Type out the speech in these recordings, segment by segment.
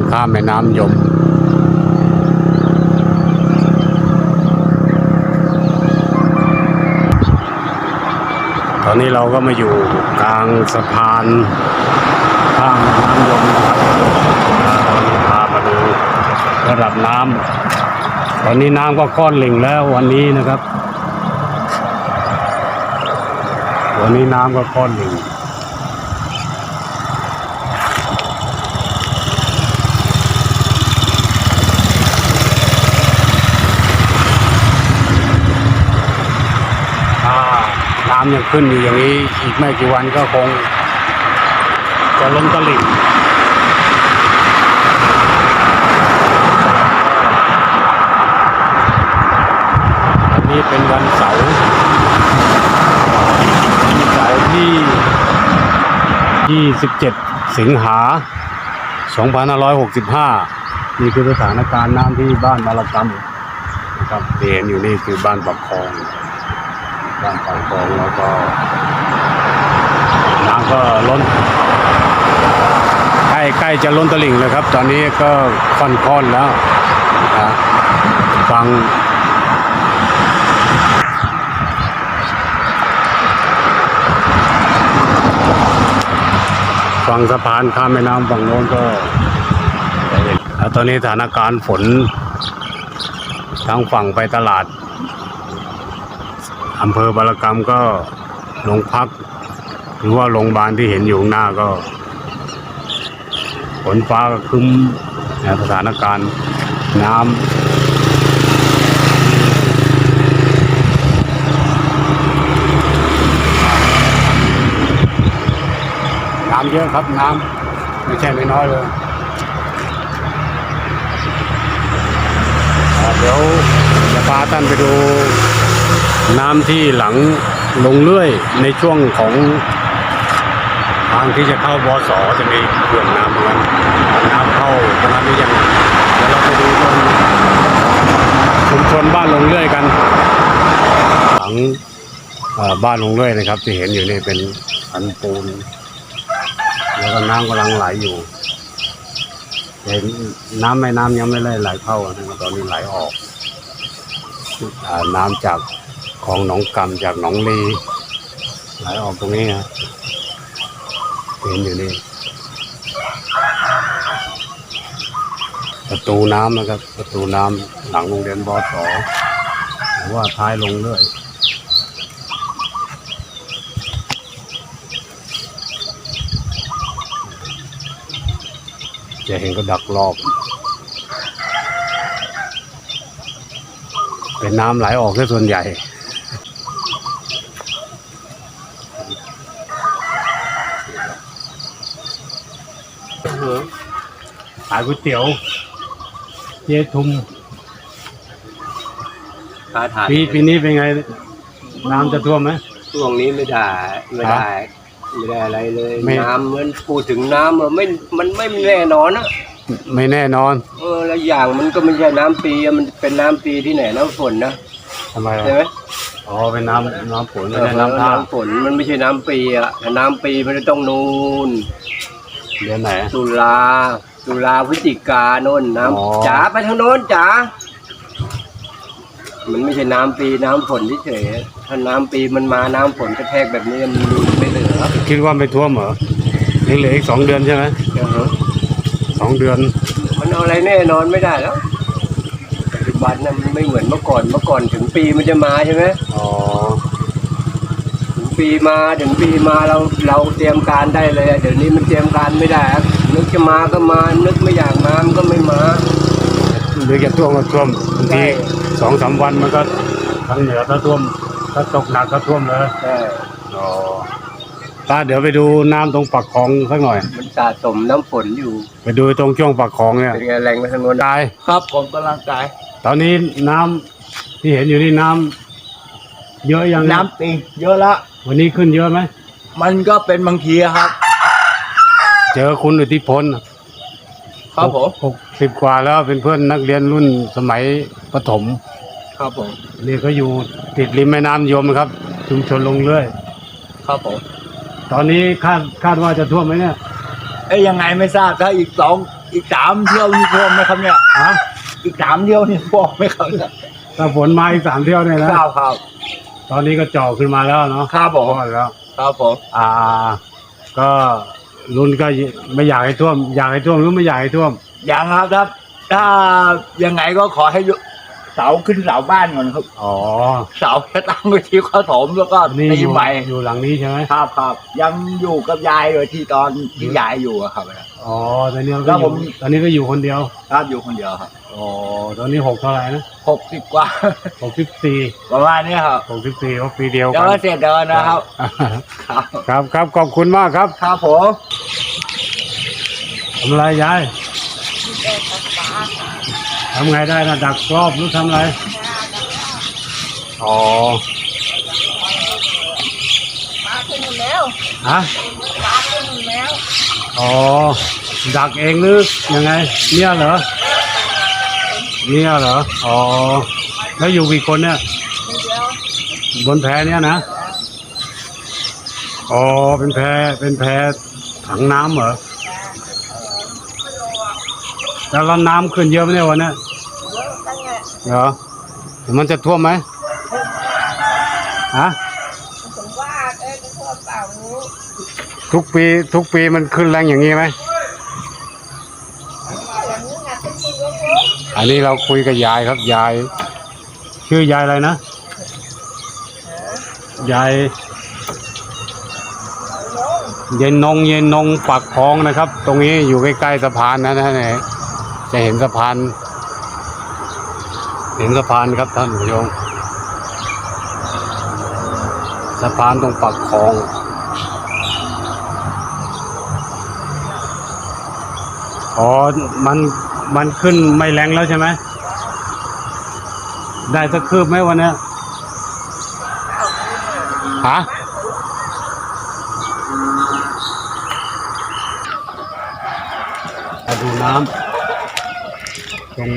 านข้ามแม่น้ำยม ตอนนี้เราก็มาอยู่กลางสะพานข้ามแม่น้ำยมนะครับพามาดูระดับน้ำตอนนี้น้ำก็ก้อนหลิ่งแล้ววันนี้นะครับ วันนี้น้ำก็ก้อนหลิ่ง ถ้า น้ำยังขึ้นอยู่อย่างนี้ อีกไม่กี่วันก็คงจะล้นตลิ่งวันนี้เป็นวันเสาร์วันเสาร์ที่ 27 สิงหา 2565 นี่คือสถานการณ์น้ำที่บ้านบารกรรมนะครับเห็นอยู่นี่คือบ้านปักคลอง บ้านปากคลองแล้วก็น้ำก็ล้นใกล้ใกล้จะล้นตลิ่งเลยครับ ตอนนี้ก็ค่อนๆแล้วนะฟังฝั่งสะพานข้ามแม่น้ำฝั่งโน้นก็แล้วตอนนี้สถานการณ์ฝนทางฝั่งไปตลาด อำเภอบารกรรมก็โรงพัก หรือว่าโรงพยาบาลที่เห็นอยู่หน้าก็ฝนฟ้าก็คึ้มสถานการณ์น้ำน้ำเยอะครับน้ำไม่ใช่ไม่น้อยเลยอ่าเดี๋ยวจะพาท่านไปดู น้ำที่หลังลงเรื่อยในช่วงของทางที่จะเข้าบอสอจะมีเขื่อนน้ำตรงนั้นน้ำเข้าตรงนั้นหรือยังเดี๋ยวเราไปดูตรงชุมชนบ้านลงเรื่อยกัน หลังบ้านลงเรื่อยนะครับ ที่เห็นอยู่นี่เป็นสันปูนแล้วก็น้ำกำลังไหลอยู่เห็นน้ำแม่น้ำยังไม่ได้ไหลเข้านะครับตอนนี้ไหลออกอน้ำจาก คลองหนองกำจากหนองลีไหลออกตรงนี้ฮะเห็นอยู่นี่ประตูน้ำนะครับ ประตูน้ำหลังโรงเรียนบอสอหรือว่าท้ายลงเรื่อยจะเห็นก็ดักรอบ เป็นน้ำไหลออกซะส่วนใหญ่ ขายก๋วยเตี๋ยว เจ๊ทุมค้าทานปีปีนี้เป็นไง น้ำจะท่วมไหมช่วงนี้ไม่ได้ไม่ได้ไม่ได้อะไรเลยไม่น้ำมันพูดถึงน้ำอะไม่มันไม่แน่นอนนะไม่แน่นอน เออแล้วอย่างมันก็ไม่ใช่น้ำปีอะมันเป็นน้ำปีที่ไหนน้ำฝนนะทำไมใช่ไหมอ๋อเป็นน้ำน้ำฝนไม่ใช่น้ำท่าน้ำฝนมันไม่ใช่น้ำปีอะถ้าน้ำปีมันจะต้องนูน เดือนไหน ตุลาตุลาพฤศจิกาโน่นน้อ๋อำจ๋าไปทางโน้นจ๋ามันไม่ใช่น้ำปีน้ำฝนเฉยๆถ้าน้ำปีมันมาน้ำฝนกระแทกแบบนี้มันไม่เหลือคิดว่าไม่ท่วมเหรอยังเหลืออีกสองเดือนใช่ไหมเออสองเดือน มันเอาอะไรแน่นอนไม่ได้แล้วปัจจุบันน่ะมันไม่เหมือนเมื่อก่อนเมื่อก่อนถึงปีมันจะมาใช่ไหมอ๋อถึง ปีมาถึงปีมาเราเราเตรียมการได้เลยอะเดี๋ยวนี้มันเตรียมการไม่ได้อะนึกจะมาก็มานึกไม่อยากมามันก็ไม่มาหรือจะท่วมก็ท่วมบางใช่ทีสองสามวันมันก็ทางเหนือถ้าท่วมถ้าตกหนักก็ท่วมเลยใช่อ๋อตาเดี๋ยวไปดูน้ำตรงปากคลองสักหน่อย มันสะสมน้ำฝนอยู่ ไปดูตรงช่วงปากคลองเนี่ยเป็นไงแรงไปทางโน้นกายครับผมกำลังกาย ตอนนี้น้ำที่เห็นอยู่นี่น้ำเยอะยังน้ำปิงเยอะละ วันนี้ขึ้นเยอะไหม มันก็เป็นบางทีครับ เจอคุณอิทธิพลครับผม หกสิบกว่าแล้วเป็นเพื่อนนักเรียนรุ่นสมัยประถม ครับผม นี่เขาอยู่ติดริมแม่น้ำยมครับ ชุมชนลงเรื่อย ครับผม ตอนนี้คาดคาดว่าจะท่วมไหมเนี่ยเอ้ยยังไงไม่ทราบถ้าอีกสองอีกสามเที่ยวนี่ท่วมไหมครับเนี่ย ฮะอีกสามเที่ยวนี่ท่วมไหมครับเนี่ยถ้าฝนมาอีกสามเที่ยวเนี่ยนะ ครับครับ ตอนนี้ก็จ่อขึ้นมาแล้วเนาะครับผมก็แล้วครับผมอ่า ก็รุ่นก็ไม่อยากให้ท่วม อยากให้ท่วมหรือไม่อยากให้ท่วมยังครับครับ ถ้ายังไงก็ขอให้ เสาขึ้นเสาบ้านก่อนครับ อ๋อเสาจะตั้งไว้ที่ข้อถมแล้วก็นี่ตีอยู่ใหม่อยู่หลังนี้ใช่ไหมครับครับยังอยู่กับยายเลยที่ตอนที่ยายอยู่อะครับ อ๋อตอนนี้แล้ก็วอผยู่ม ตอนนี้ก็อยู่คนเดียวครับอยู่คนเดียวครับอ๋อตอนนี้หกเท่าไหร่นะหกสิบกว่า หกสิบสี่ประมาณนี้ครับหกสิบสี่ก็ปีเดียวเดี๋ยกัวนก็เสร็จเดินนะครับ ครับครับครับขอบคุณมากครับครับผมทำอะไรยาย ทำไงได้นะดักรอบหรือทำอะไรอ๋อมาขึ้นหมดแล้วฮะมาขึ้นหมดแล้วอ๋อดักเองหรือยังไง เนี่ยเหรอเนี่ยเหรออ๋อแล้วอยู่กี่คนเนี่ยทีเดียวบนแพเนี่ยนะอ๋อเป็นแพเป็นแพถังน้ำเหรอ แล้วเราน้ำขึ้นเยอะไหมเนี่ยวันเนี้ยเยอะตั้งไงเหรอมันจะท่วมไหมฮะผมว่าเอ้ยจะท่วมเปล่าไม่รู้ทุกปีทุกปีมันขึ้นแรงอย่างนี้ไหมอย่างนี้ไงเป็นสิ่งเล็กอันนี้เราคุยกับยายครับยาย ชื่อยายอะไรนะ ยาย เย็นนงเย็นนงปักคลองนะครับ ตรงนี้อยู่ใกล้ๆสะพานนะนะเนี่ย จะเห็นสะพาน เห็นสะพานครับท่านผู้ชมสะพานตรงปักคลองอ๋อ มัน มันขึ้นไม่แรงแล้วใช่ไหม ได้สักคืบไหมวันนี้ฮะดูน้ำ ตรง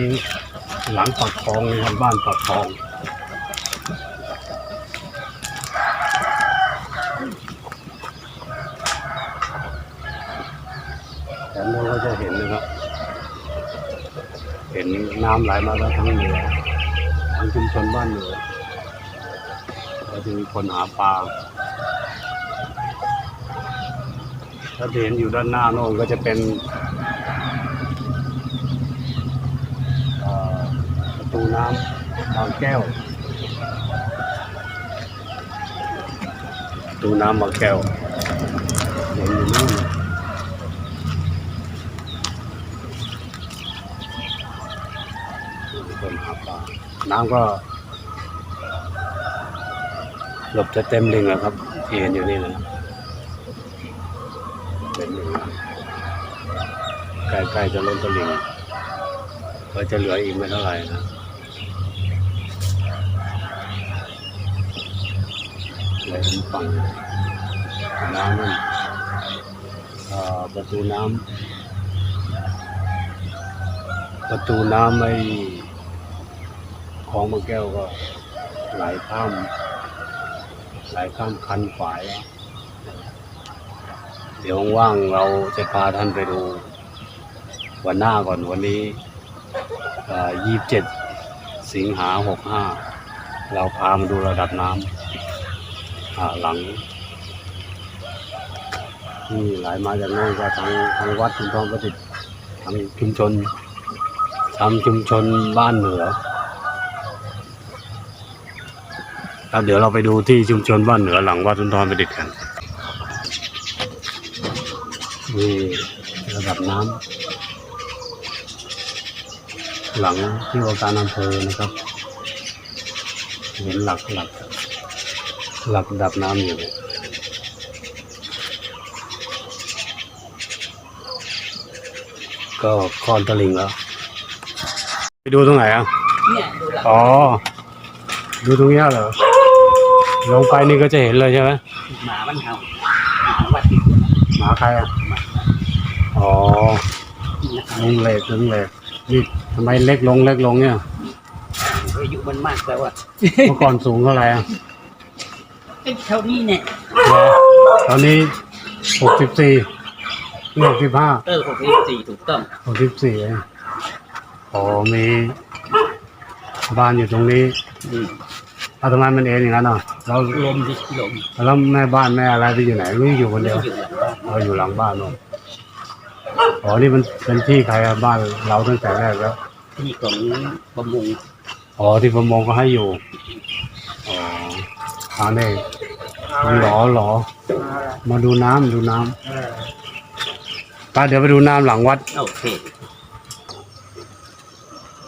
หลังปักคลองเลยครับบ้านปักคลองแต่เราก็จะเห็นนะครับ เห็นน้ำไหลมาแล้วทั้งเหนือทั้งชุมชนบ้านเหนือก็จะมีคนหาปลาถ้าเห็นอยู่ด้านหน้าโน่นก็จะเป็นเอ่อประ ตูน้ำบางแก้วประตูน้ำบางแก้วเห็นอยู่นู่นคนหาปลาน้ำก็เกือบจะเต็มลิงแล้วครับที่เห็นอยู่นี่นะเป็นหนึ่งใกล้ๆจะล้นตลิ่งก็จะเหลืออีกไม่เท่าไหร่นะ เลยเห็นฝั่งน้ำนั่นประตูน้ำประตูน้ำไอ้คลองบางแก้วก็ไหลข้ามไหลข้ามคันฝาย เดี๋ยวว่างเราจะพาท่านไปดู วันหน้าก่อนวันนี้ยี่สิบเจ็ดสิงหาหกห้าเราพามาดูระดับน้ำ อ่าหลังนี่ไหลมาจากโน้นก็ทางทางวัดชุมพรประสิทธิ์ทางชุมชนทางชุมชนบ้านเหนือครับเดี๋ยวเราไปดูที่ชุมชนบ้านเหนือหลังวัดสุนทรประดิษฐ์กันนี่ระดับน้ำหลังที่ว่าการอำเภอนะครับ เห็นหลักหลัก หลักระดับน้ำอยู่เนี่ยก็คอนตะลิงแล้ว ไปดูตรงไหนอะเนี่ยดูหลังอ๋อ ดูตรงเนี้ยเหรอ ลงไปนี่ก็จะเห็นเลยใช่ไหมหมามันเห่าหมาวัดติดหมาใครอะ อ๋อลุงเล็กลุงเล็กนี่ทำไมเล็กลงเล็กลงเนี่ยอายุมันมากแล้วอะ เมื่อก่อนสูงเท่าไหร่อะ เท่านี้เนี่ยเหรอตอนนี้หกสิบสี่หกสิบห้าเออหกสิบสี่ถูกต้องหกสิบสี่อ๋อมีบ้านอยู่ตรงนี้อืมเอาทำไมมันเองอย่างนั้นอะเราลมดิลมแล้วแม่บ้านแม่อะไรไปอยู่ไหนไม่อยู่คนเดียวอยู่หลังบ้านเราอยู่หลังบ้านนู่นอ๋อนี่มันเป็นที่ใครอะบ้านเราตั้งแต่แรกแล้วที่ของประมงอ๋อที่ประมงก็ให้อยู่อ๋อ อันนี้หลอหลอมาดูน้ำดูน้ำไปเดี๋ยวไปดูน้ำหลังวัด โอเค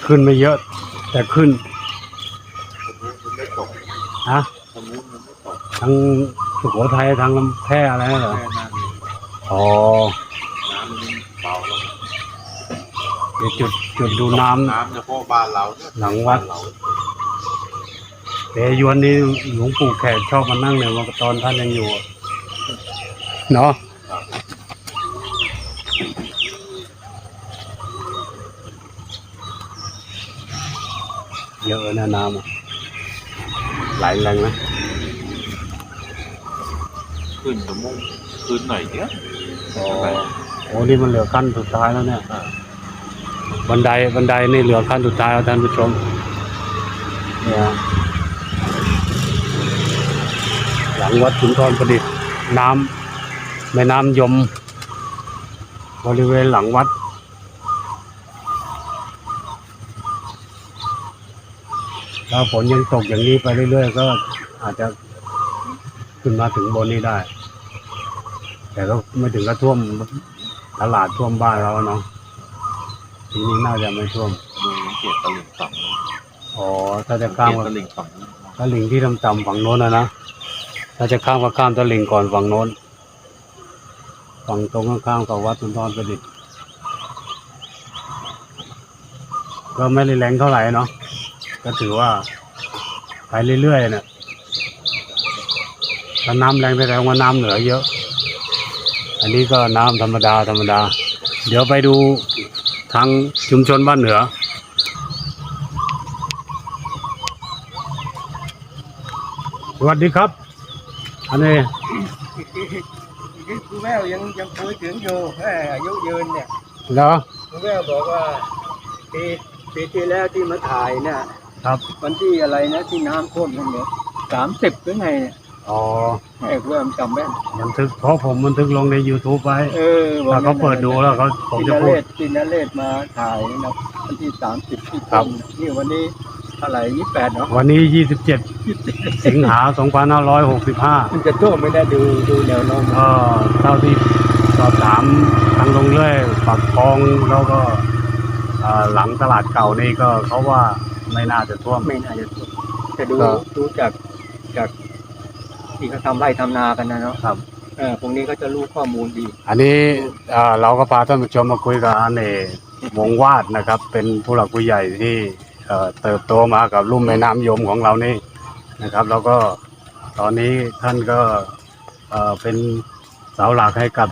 ขึ้นไม่เยอะ แต่ขึ้นฮะทางสุโขทัยทางลำแพร่อะไรนั่นเหรออ๋อเดี๋ยวจุดจุดดูน้ำน้ำเฉพาะบ้านเราเนี่ยหลังวัด แต่ยวนนี้หลวงปู่แขกชอบมานั่งเนี่ยมาตอนท่านยังอยู่อะเนาะเยอะนะน้ำอะไหลแรงนะขึ้นชั่วโมงขึ้นหน่อยเดียวอ๋อโอ้นี่มันเหลือขั้นสุดท้ายแล้วเนี่ยอ่าบันไดบันไดนี่เหลือขั้นสุดท้ายแล้วท่านผู้ชมเนี่ย หลังวัดสุนทรประดิษฐ์น้ำแม่น้ำยม บริเวณหลังวัด ถ้าฝนยังตกอย่างนี้ไปเรื่อยๆ ก็อาจจะขึ้นมาถึงบนนี้ได้ แต่ก็ไม่ถึงกับท่วมตลาดท่วมบ้านเราเนาะทีนี้น่าจะไม่ท่วมมือยังเกียดตะลิ่งฝั่งนู้นอ๋อถ้าจะข้ามเกียก็ดตะลิ่งฝั่งนู้นตลิ่งที่ต่ำๆฝั่งโน้นนะนะ ถ้าจะข้ามก็ข้ามตลิ่งก่อนฝั่งโน้น ฝั่งตรงข้างๆกับวัดสุนทรประดิษฐ์ก็ไม่ได้แรงเท่าไหร่เนาะ ก็ถือว่าไปเรื่อยๆเนี่ยถ้าน้ำแรงไปแล้วว่าน้ำเหนือเยอะ อันนี้ก็น้ำธรรมดาธรรมดา เดี๋ยวไปดูทางชุมชนบ้านเหนือสวัสดีครับ อันนี้คุณแม่ยังยังคุยถึงอยู่แม่อายุยืนเนี่ยเหรอคุณแม่บอกว่าปีปีที่แล้วที่มาถ่ายเนี่ยครับวันที่อะไรนะที่น้ำท่วมกันเนี่ยสามสิบหรือไงเนี่ยอ๋อให้คุณแม่จำแม่นบันทึกเพราะผมบันทึกลงใน YouTube ไว้เออถ้าเขาเปิดดูแล้วเขาผมจิจะนพูเลดศจินเลศมาถ่ายนะวันที่สามสิบที่ครับนี่วันนี้เท่าไหร่ยี่แปดเนาะวันนี้ 27 สิงหา 2565มันจะท่วมไม่ได้ดูดูแนวโน้มก็เท่าที่สอบถามทางลงเรื่อยปักคลองแล้วก็เอ่อหลังตลาดเก่านี่ก็เขาว่าไม่น่าจะท่วม ไม่น่าจะท่วมแต่ดูก็ดูจากจากที่เขาทำไร่ทำนากันนะเนาะครับเออพวกนี้ก็จะรู้ข้อมูลดีอันนี้เอ่อเราก็พาท่านผู้ชมมาคุยกับอันเอกวงวาดนะครับ เป็นผู้หลักผู้ใหญ่ที่ เอ่อเติบโตมากับลุ่มแม่น้ำยมของเรานี่นะครับ แล้วก็ตอนนี้ท่านก็เอ่อเป็นเสาหลักให้กับ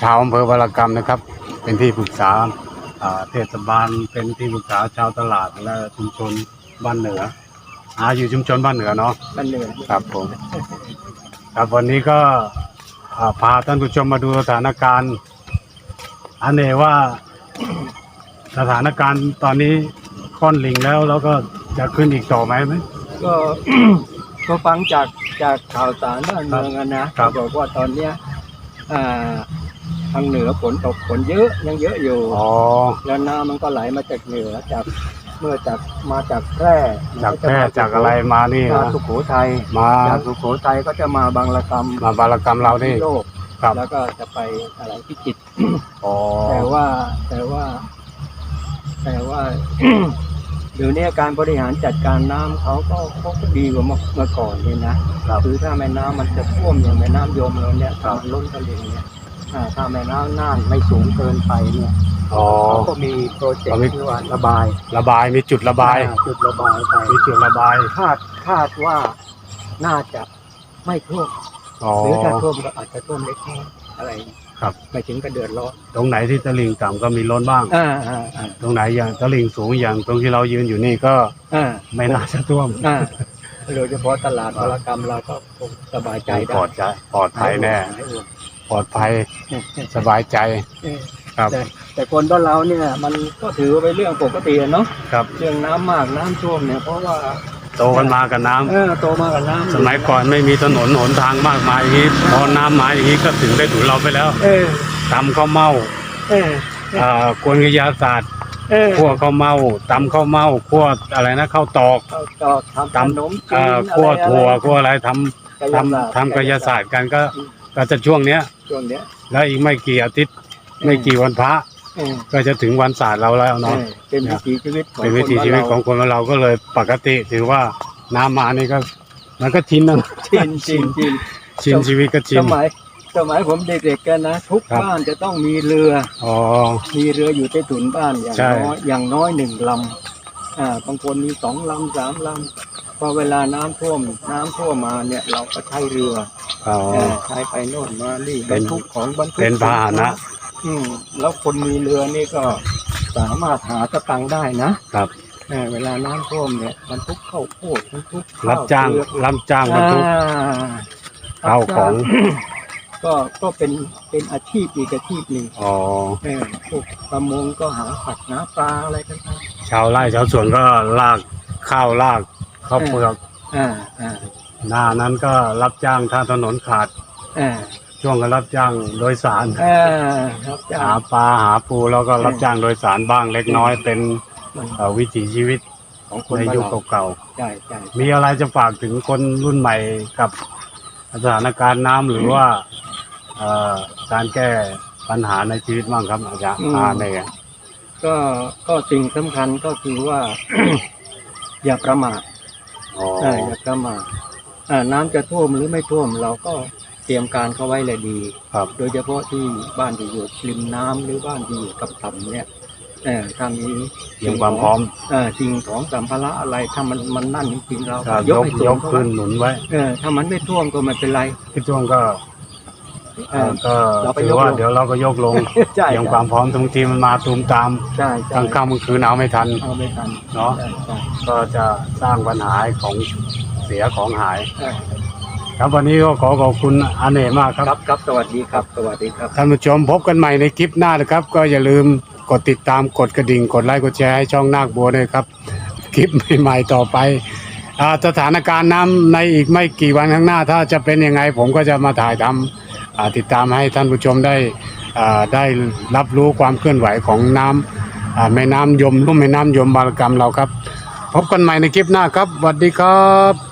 ชาวอำเภอวรกรรมนะครับ เป็นที่ปรึกษาอ่าเทศบาลเป็นที่ปรึกษาชาวตลาดและชุมชนบ้านเหนืออาอยู่ชุมชนบ้านเหนือเนาะมันเหนื่อยครับผมครับวันนี้ก็อ่าพาท่านผู้ชมมาดูสถานการณ์อันเนว่าสถานการณ์ตอนนี้ ค่อนลิงแล้วแล้วก็จะขึ้นอีกต่อไหมไหม ก็ ก็ฟังจากจากข่าวสารบ้านเมืองอะนะครับ เขาบอกว่าตอนเนี้ยอ่าทางเหนือฝนตกฝนเยอะยังเยอะอยู่ อ๋อ แล้วน้ำมันก็ไหลมาจากเหนือจากเมื่อจากมาจากแพร่จากแพร่จากอะไรมานี่มานะสุโขทัยมาจากสุโขทัยก็จะมาบางระกำมาบารกรรมเรานี่โลกครับ แล้วก็จะไปอะไรพิจิตรอ๋อแต่ว่าแต่ว่า แต่ว่าเดี๋ยวนี้การบริหารจัดการน้ำเขาก็เขาก็ดีกว่าเมื่อเมื่อก่อนเลยนะครับคือถ้าแม่น้ำมันจะท่วมอย่างแม่น้ำยมเราเนี่ยถ้ามันล้นตลิ่งเนี่ยอ่าถ้าแม่น้ำน่านไม่สูงเกินไปเนี่ยอ๋อเขาก็มีโปรเจกเขาต์มีที่ว่าระบาย ระบายมีจุดระบายอ่จุดระบายไปมีจุดระบายคาดคาดว่าน่าจะไม่ท่วมอ๋อหรือถ้าท่วมก็อาจจะท่วมเล็กน้อยอะไร ครับ ไม่ถึงกระเดือดร้อนตรงไหนที่ตลิ่งต่ำก็มีล้นบ้าง อ่าอ่าอ่าตรงไหนอย่างตลิ่งสูงอย่างตรงที่เรายืนอยู่นี่ก็อ่าไม่น่าจะท่วมอ่าโดยเฉพาะตลาดวรกรรมเราก็คงสบายใจได้ปลอดใจปลอดภัยแน่ หายห่วงปลอดภัยสบายใจเออครับ แต่แต่คนบ้านเราเนี่ยมันก็ถือว่าเป็นเรื่องปกติอะเนาะครับ เรื่องน้ำมากน้ำท่วมเนี่ยเพราะว่า โตกันมากับน้ำเออโตมากับน้ำสมัยก่อนไม่มีถนนหนทางมากมายอย่างนี้พอน้ำมาอย่างนี้ก็ถึงได้ถึงเราไปแล้วเออตำข้าวเม่าเอออ่ากวนกระยาศาสตร์เออคั่วข้าวเม่าตำข้าวเม่าคั่วอะไรนะข้าวตอกเขาก็ทำขตำนมจีเอ่อนคั่วถั่วคั่วอะไรทำทำทำกายศาสตร์กันก็ก็จะช่วงเนี้ย ช่วงเนี้ย แล้วอีกไม่กี่อาทิตย์ไม่กี่วันพระ เออก็จะถึงวันศาสตร์เราแล้วเอเนาะอเป็นวิถีชีวิตของเป็นวิถีชีวิตของคนเราก็เลยปกติถือว่าน้ำมานี่ก็ มันก็ชินนะชินชินชินชินชีวิตก็ชิสน มัยสมัยผมเด็กๆกันนะ ทุกครับ บ้านจะต้องมีเรือ อ๋อ มีเรืออยู่ใต้ถุนบ้านอย่างใช่ น้อยอย่างน้อยหนึ่งลำอ่าบางคนมีสองลำสามลำพอเวลาน้ำท่วม น้ำท่วมมาเนี่ยเราก็ใช้เรืออ๋อ เออใช้ไปโน่นมานี่บเป็รนรทุกของบรรทุกเป็นพาหนะ อืมแล้วคนมีเรือนี่ก็สามารถหาสตังค์ได้นะครับ เออเวลาน้ำท่วมเนี่ยบรรทุกข้าวโพดบรรทุกข้วรับจ้างเปลือกรับจ้างบรรทุกอ่าเอาของก็ก็เป็นเป็นอาชีพอีกอาชีพหนึ่งอ๋อ เออพวกประมงก็หาผักหาปลาอะไรกันไป ชาวไร่ชาวสวนก็ลากข้าวลากข้าวเปลือก อ่าอ่าหน้านั้นก็รับจ้างถ้าถนนขาด อ่า ช่วงก็รับจ้างโดยสารอ่าครับจ้าหาปลาหาปูแล้วก็รับจ้างโดยสารบ้างเล็กน้อยเป็นมันเอ่อวิถีชีวิตของคนในบ้านยุคเรา เก่าใช่ใช่ๆมีอะไรจะฝากถึงคนรุ่นใหม่กับสถานการณ์น้ำหรือว่าเอ่อการแก้ปัญหาในชีวิตบ้างครับอาจารย์อาเนี่ยก็ก็สิ่งสำคัญก็คือว่า อย่าประมาทอ๋อ เอออย่าประมาทอ่าน้ำจะท่วมหรือไม่ท่วมเราก็ เตรียมการเขาไว้เลยดีครับ โดยเฉพาะที่บ้านที่อยู่ริมน้ำหรือบ้านที่อยู่กับต่ำเนี่ยเออถ้ามีเตรียมความพร้อมเออสิ่งของสัมภาระอะไรถ้ามันมันนั่นจริงๆเราก็ยยกกให้สูยงกเข้าขึ้นไว้หนุนไว้เออถ้ามันไม่ท่วมก็ไม่เป็นไรที่ช่วงก็เออก็เราไปถือว่ายกลงเดี๋ยวเราก็ยกลงใช่เตรียมความพร้อมทุกทีมันมาตูมตามใช่ใช่กลางค่ำกลางคืนเอาไม่ทันเอาไม่ทันเนาะใช่ใช่ก็จะสร้างปัญหาให้ของเสียของหายใช่ ครับวันนี้ก็ขอขอบคุณอาเนกมากครับ ครับครับสวัสดีครับ สวัสดีครับ ท่านผู้ชมพบกันใหม่ในคลิปหน้านะครับ ก็อย่าลืมกดติดตามกดกระดิ่ง กดไลค์กดแชร์ให้ช่องนาคบัวด้วยครับ คลิปใหม่ๆต่อไปอ่าสถานการณ์น้ำในอีกไม่กี่วันข้างหน้า ถ้าจะเป็นยังไงผมก็จะมาถ่ายทำอ่าติดตามให้ท่านผู้ชมได้อ่าได้รับรู้ความเคลื่อนไหวของน้ำอ่าแม่น้ำยมลุ่มแม่น้ำยมบารกรรมเราครับ พบกันใหม่ในคลิปหน้าครับสวัสดีครับ